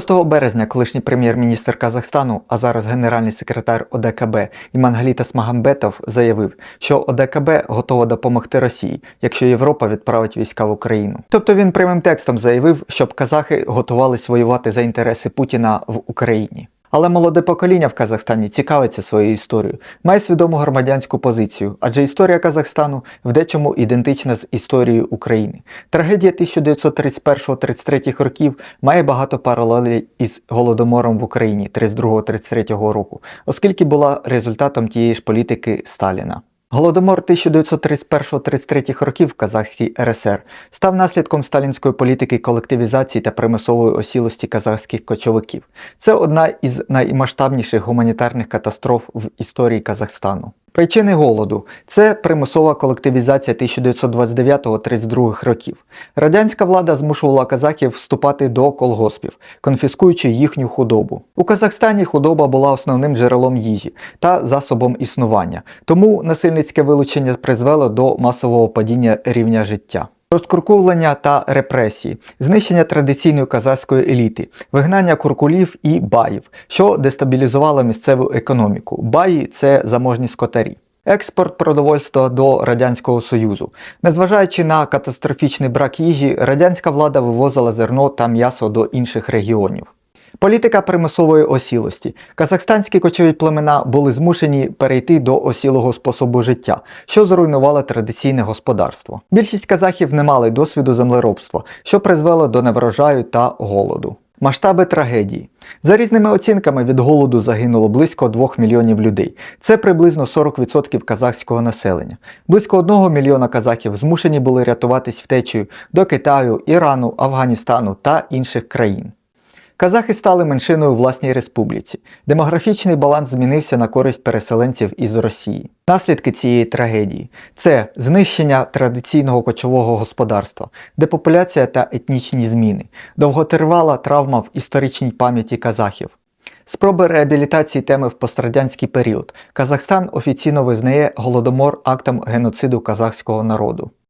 6 березня колишній прем'єр-міністр Казахстану, а зараз генеральний секретар ОДКБ Імангалітас Магамбетов заявив, що ОДКБ готова допомогти Росії, якщо Європа відправить війська в Україну. Тобто він прямим текстом заявив, щоб казахи готувались воювати за інтереси Путіна в Україні. Але молоде покоління в Казахстані цікавиться своєю історією, має свідому громадянську позицію, адже історія Казахстану в дечому ідентична з історією України. Трагедія 1931-33 років має багато паралелей із голодомором в Україні 32-33 року, оскільки була результатом тієї ж політики Сталіна. Голодомор 1931-33 років в Казахській РСР став наслідком сталінської політики колективізації та примусової осілості казахських кочовиків. Це одна із наймасштабніших гуманітарних катастроф в історії Казахстану. Причини голоду це примусова колективізація 1929-32 років. Радянська влада змушувала казахів вступати до колгоспів, конфіскуючи їхню худобу. У Казахстані худоба була основним джерелом їжі та засобом існування, тому насильницьке вилучення призвело до масового падіння рівня життя. Розкуркулення та репресії, знищення традиційної казацької еліти, вигнання куркулів і баїв, що дестабілізувало місцеву економіку. Баї це заможні скотарі. Експорт продовольства до Радянського Союзу. Незважаючи на катастрофічний брак їжі, радянська влада вивозила зерно та м'ясо до інших регіонів. Політика примусової осілості. Казахстанські кочові племена були змушені перейти до осілого способу життя, що зруйнувало традиційне господарство. Більшість казахів не мали досвіду землеробства, що призвело до неврожаю та голоду. Масштаби трагедії. За різними оцінками від голоду загинуло близько 2 мільйонів людей. Це приблизно 40% казахського населення. Близько 1 мільйона казахів змушені були рятуватись втечею до Китаю, Ірану, Афганістану та інших країн. Казахи стали меншиною у власній республіці. Демографічний баланс змінився на користь переселенців із Росії. Наслідки цієї трагедії це знищення традиційного кочового господарства, депопуляція та етнічні зміни, довготривала травма в історичній пам'яті казахів. Спроби реабілітації теми в пострадянський період. Казахстан офіційно визнає голодомор актом геноциду казахського народу.